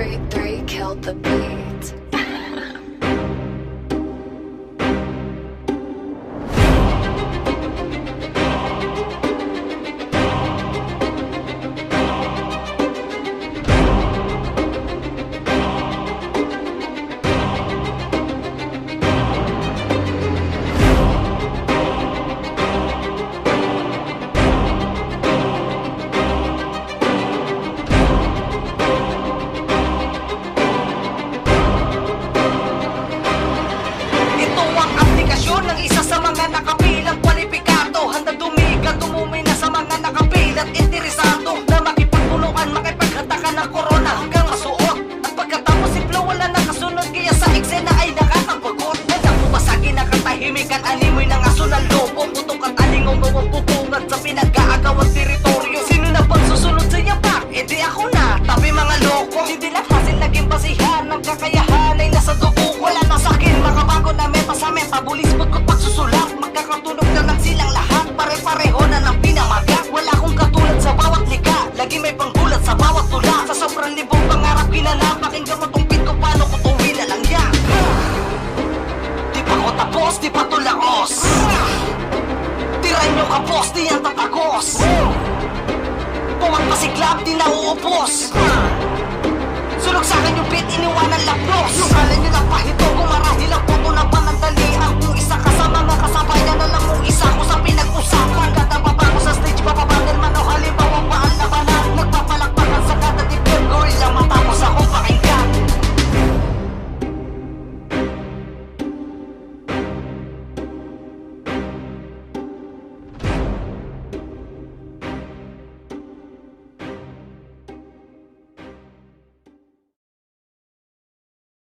three, three killed the bee. Magkakatunog na lang silang lahat Pare-pareho na ng pinamaga Wala akong katulad sa bawat liga Lagi may panggulat sa bawat tula. Sa sobrang libong pangarap ginanap Pakinggan mo tong beat ko paano ko tuwi na lang yan? Di pa ko tapos, di pa tulaos. Tirahin nyo ka boss, di yan tatagos. Pumagpasiklab, di na uupos sa akin yung beat, iniwanan laplos Yung kala nyo na